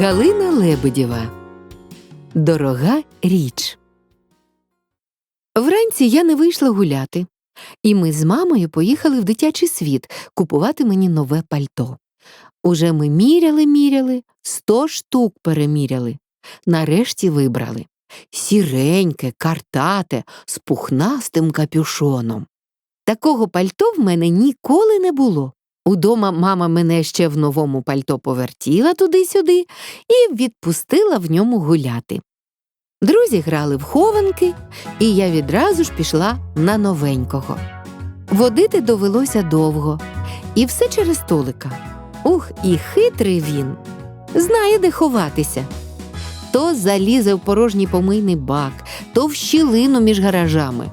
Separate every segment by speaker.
Speaker 1: Галина Лебедєва. Дорога річ. Вранці я не вийшла гуляти, і ми з мамою поїхали в дитячий світ купувати мені нове пальто. Уже ми міряли, міряли, сто штук переміряли. Нарешті вибрали сіреньке, картате, з пухнастим капюшоном. Такого пальто в мене ніколи не було. Удома мама мене ще в новому пальто повертіла туди-сюди і відпустила в ньому гуляти. Друзі грали в хованки, і я відразу ж пішла на новенького. Водити довелося довго, і все через Толика. Ух, і хитрий він. Знає, де ховатися. То залізе в порожній помийний бак, то в щілину між гаражами.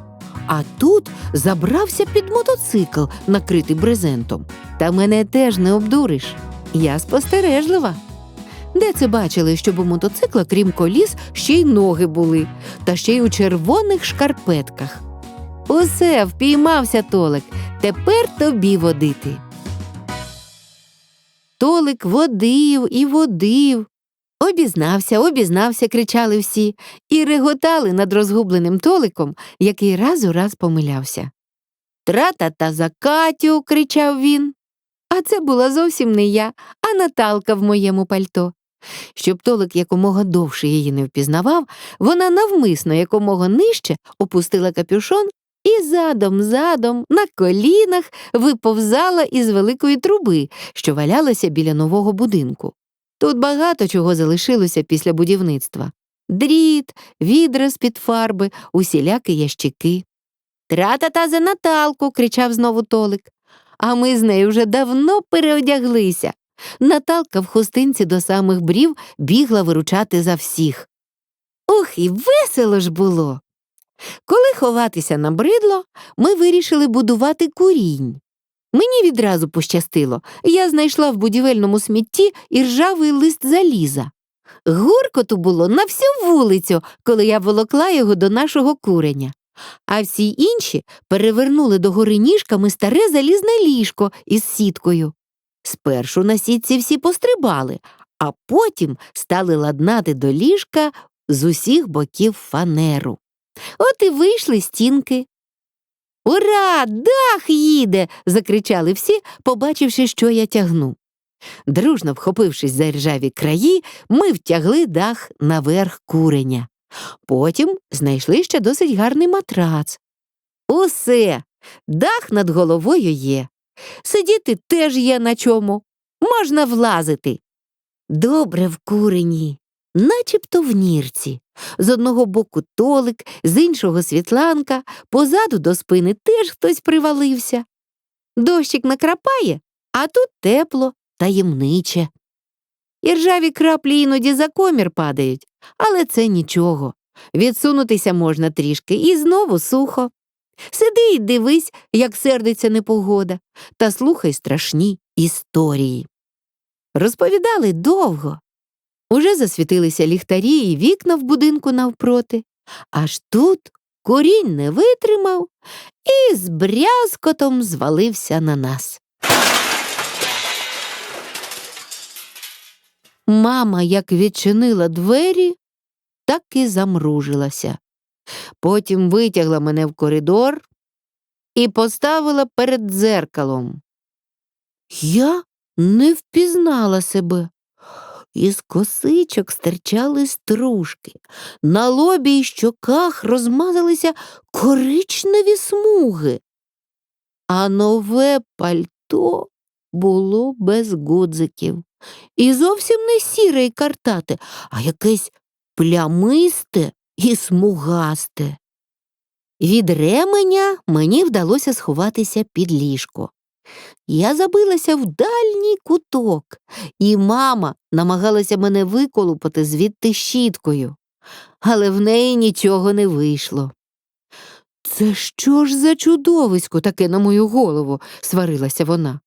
Speaker 1: А тут забрався під мотоцикл, накритий брезентом. Та мене теж не обдуриш. Я спостережлива. Де це бачили, щоб у мотоцикла, крім коліс, ще й ноги були, та ще й у червоних шкарпетках. Усе, впіймався Толик. Тепер тобі водити. Толик водив і водив. Обізнався, обізнався, кричали всі, і реготали над розгубленим Толиком, який раз у раз помилявся. Тра-та-та за Катю. кричав він. А це була зовсім не я, а Наталка в моєму пальто. Щоб Толик якомога довше її не впізнавав, вона навмисно якомога нижче опустила капюшон і задом задом на колінах виповзала із великої труби, що валялася біля нового будинку. Тут багато чого залишилося після будівництва дріт, відра з-під фарби, усілякі ящики. Тра-та-та за Наталку. кричав знову Толик. А ми з нею вже давно переодяглися. Наталка в хустинці до самих брів бігла виручати за всіх. Ох, і весело ж було. Коли ховатися набридло, ми вирішили будувати курінь. Мені відразу пощастило, я знайшла в будівельному смітті і ржавий лист заліза. Гуркоту було на всю вулицю, коли я волокла його до нашого куреня. А всі інші перевернули догори ніжками старе залізне ліжко із сіткою. Спершу на сітці всі пострибали, а потім стали ладнати до ліжка з усіх боків фанеру. От і вийшли стінки. Ура! Дах їде. закричали всі, побачивши, що я тягну. Дружно вхопившись за ржаві краї, ми втягли дах наверх куреня. Потім знайшли ще досить гарний матрац. Усе, дах над головою є. Сидіти теж є на чому. Можна влазити. Добре в курені, начебто в нірці. З одного боку толик, з іншого світланка, позаду до спини теж хтось привалився. Дощик накрапає, а тут тепло, таємниче. І ржаві краплі іноді за комір падають, але це нічого. Відсунутися можна трішки і знову сухо. Сиди й дивись, як сердиться непогода, та слухай страшні історії. Розповідали довго. Уже засвітилися ліхтарі і вікна в будинку навпроти, аж тут корінь не витримав і з брязкотом звалився на нас. Мама як відчинила двері, так і замружилася. Потім витягла мене в коридор і поставила перед дзеркалом. Я не впізнала себе. Із косичок стирчали стружки, на лобі й щоках розмазалися коричневі смуги, а нове пальто було без гудзиків. І зовсім не сіре й картате, а якесь плямисте і смугасте. Від ременя мені вдалося сховатися під ліжко. Я забилася в дальній куток, і мама намагалася мене виколупати звідти щіткою, але в неї нічого не вийшло. Це що ж за чудовисько таке на мою голову? сварилася вона.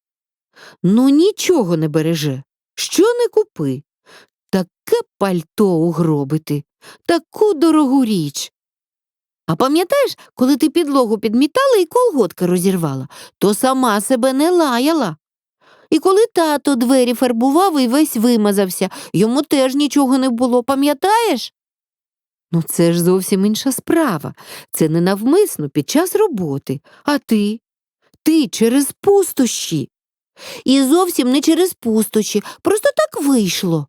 Speaker 1: Ну, нічого не береже, що не купи. Таке пальто угробити, таку дорогу річ. А пам'ятаєш, коли ти підлогу підмітала і колготки розірвала, то сама себе не лаяла. І коли тато двері фарбував і весь вимазався, йому теж нічого не було, пам'ятаєш? Ну, це ж зовсім інша справа. Це не навмисно під час роботи. А ти? Ти через пустощі. І зовсім не через пустощі, просто так вийшло.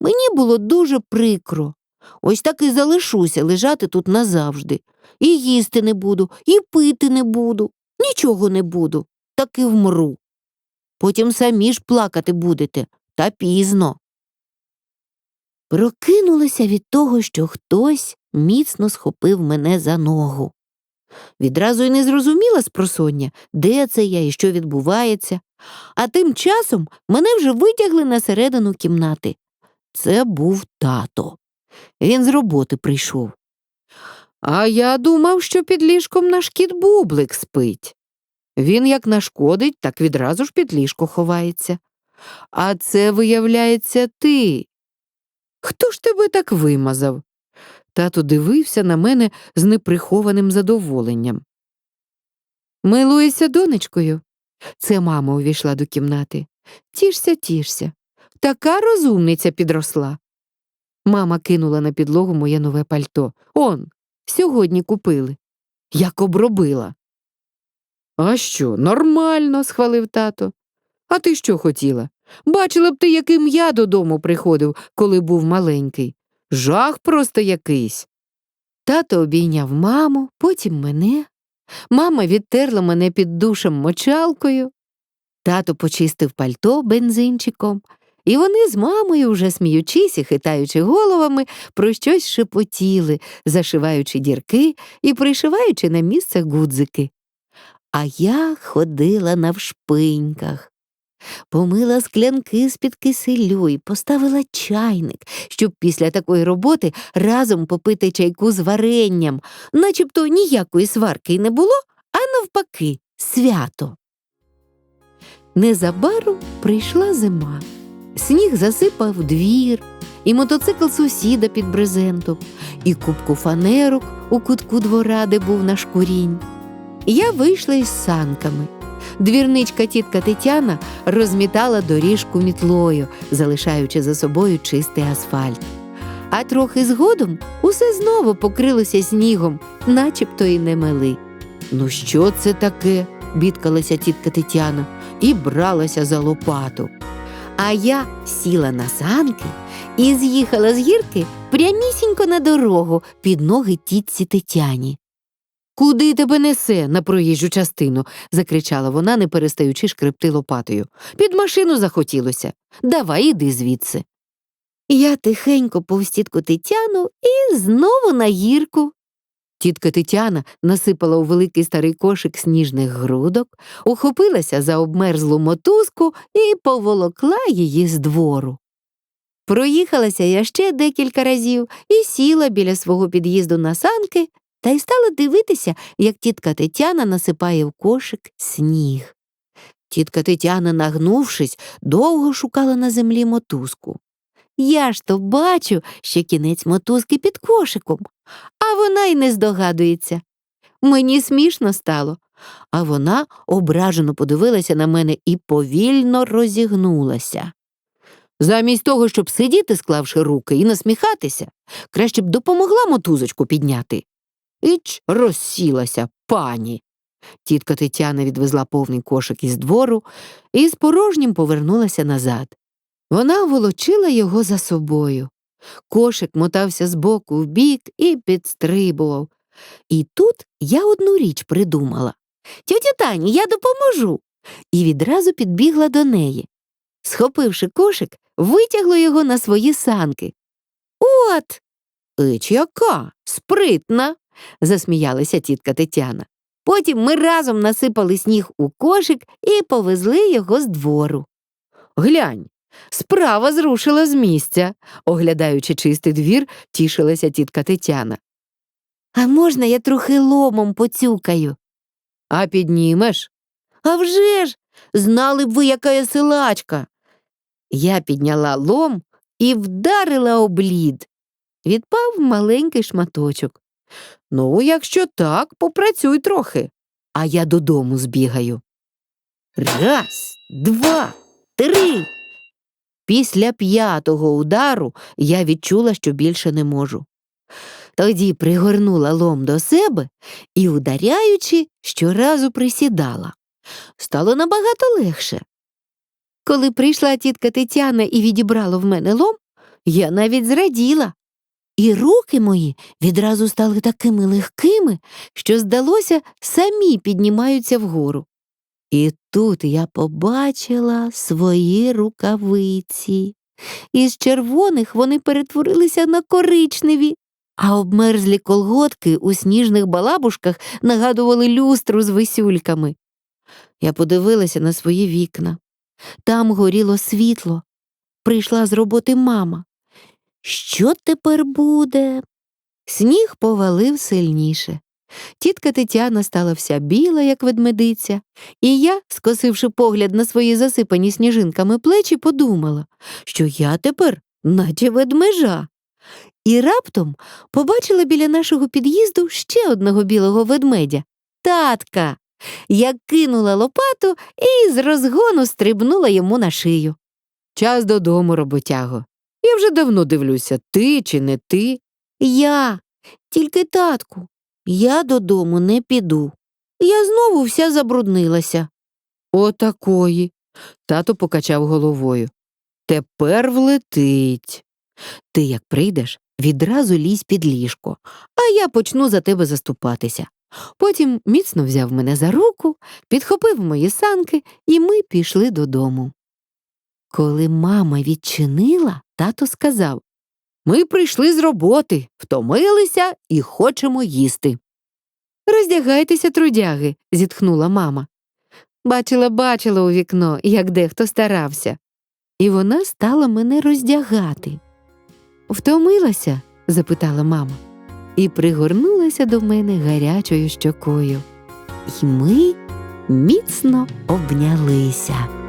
Speaker 1: Мені було дуже прикро. Ось так і залишуся лежати тут назавжди. І їсти не буду, і пити не буду, нічого не буду, так і вмру. Потім самі ж плакати будете, та пізно. Прокинулася від того, що хтось міцно схопив мене за ногу. Відразу й не зрозуміла спросоння, де це я і що відбувається, а тим часом мене вже витягли на середину кімнати. Це був тато. Він з роботи прийшов. А я думав, що під ліжком наш кіт бублик спить. Він як нашкодить, так відразу ж під ліжко ховається. А це, виявляється, ти. Хто ж тебе так вимазав? Тато дивився на мене з неприхованим задоволенням. Милуєшся донечкою. Це мама увійшла до кімнати. Тішся, тішся. Така розумниця підросла. Мама кинула на підлогу моє нове пальто. Он, сьогодні купили. Як обробила. А що, нормально, схвалив тато. А ти що хотіла? Бачила б ти, яким я додому приходив, коли був маленький. Жах просто якийсь. Тато обійняв маму, потім мене. Мама відтерла мене під душем мочалкою. Тато почистив пальто бензинчиком, і вони з мамою, вже сміючись і хитаючи головами, про щось шепотіли, зашиваючи дірки і пришиваючи на місце гудзики. А я ходила навшпиньках. Помила склянки з-під киселю і поставила чайник, щоб після такої роботи разом попити чайку з варенням, начебто ніякої сварки й не було, а навпаки, свято. Незабаром прийшла зима. Сніг засипав двір, і мотоцикл сусіда під брезентом, і кубку фанерок у кутку двора, де був наш курінь. Я вийшла із санками. Двірничка тітка Тетяна розмітала доріжку мітлою, залишаючи за собою чистий асфальт. А трохи згодом усе знову покрилося снігом, начебто й не мели. Ну, що це таке? бідкалася тітка Тетяна і бралася за лопату. А я сіла на санки і з'їхала з гірки прямісінько на дорогу під ноги тітці Тетяні. Куди тебе несе на проїжджу частину? закричала вона, не перестаючи шкребти лопатою. Під машину захотілося. Давай іди звідси. Я тихенько повз тітку Тетяну і знову на гірку. Тітка Тетяна насипала у великий старий кошик сніжних грудок, ухопилася за обмерзлу мотузку і поволокла її з двору. Проїхалася я ще декілька разів і сіла біля свого під'їзду на санки та й стала дивитися, як тітка Тетяна насипає в кошик сніг. Тітка Тетяна, нагнувшись, довго шукала на землі мотузку. Я ж то бачу, що кінець мотузки під кошиком, а вона й не здогадується. Мені смішно стало, а вона ображено подивилася на мене і повільно розігнулася. Замість того, щоб сидіти, склавши руки, і насміхатися, краще б допомогла мотузочку підняти. Іч розсілася пані. Тітка Тетяна відвезла повний кошик із двору і з порожнім повернулася назад. Вона волочила його за собою. Кошик мотався з боку в бік і підстрибував. І тут я одну річ придумала. Тьотю Тані, я допоможу. І відразу підбігла до неї. Схопивши кошик, витягла його на свої санки. От. Ич яка спритна, засміялася тітка Тетяна. Потім ми разом насипали сніг у кошик і повезли його з двору. Глянь, справа зрушила з місця, оглядаючи чистий двір, тішилася тітка Тетяна. А можна я трохи ломом поцюкаю? А піднімеш? А вже ж, знали б ви, яка я силачка. Я підняла лом і вдарила об лід. Відпав маленький шматочок. Ну, якщо так, попрацюй трохи, а я додому збігаю. Раз, два, три. Після п'ятого удару я відчула, що більше не можу. Тоді пригорнула лом до себе і, ударяючи, щоразу присідала. Стало набагато легше. Коли прийшла тітка Тетяна і відібрала в мене лом, я навіть зраділа. І руки мої відразу стали такими легкими, що, здалося, самі піднімаються вгору. І тут я побачила свої рукавиці. Із червоних вони перетворилися на коричневі, а обмерзлі колготки у сніжних балабушках нагадували люстру з висюльками. Я подивилася на свої вікна. Там горіло світло. Прийшла з роботи мама. Що тепер буде? Сніг повалив сильніше. Тітка Тетяна стала вся біла, як ведмедиця, і я, скосивши погляд на свої засипані сніжинками плечі, подумала, що я тепер наче ведмежа. І раптом побачила біля нашого під'їзду ще одного білого ведмедя татка. Я кинула лопату і з розгону стрибнула йому на шию. Час додому, роботяго. Я вже давно дивлюся, ти чи не ти. Я, тільки татку, я додому не піду. Я знову вся забруднилася. Отакої. Тато покачав головою. Тепер влетить. Ти, як прийдеш, відразу лізь під ліжко, а я почну за тебе заступатися. Потім міцно взяв мене за руку, підхопив мої санки, і ми пішли додому. Коли мама відчинила, тато сказав Ми прийшли з роботи, втомилися і хочемо їсти. Роздягайтеся, трудяги, зітхнула мама. Бачила, бачила у вікно, як дехто старався. І вона стала мене роздягати. Втомилася? запитала мама, і пригорнулася до мене гарячою щокою. І ми міцно обнялися.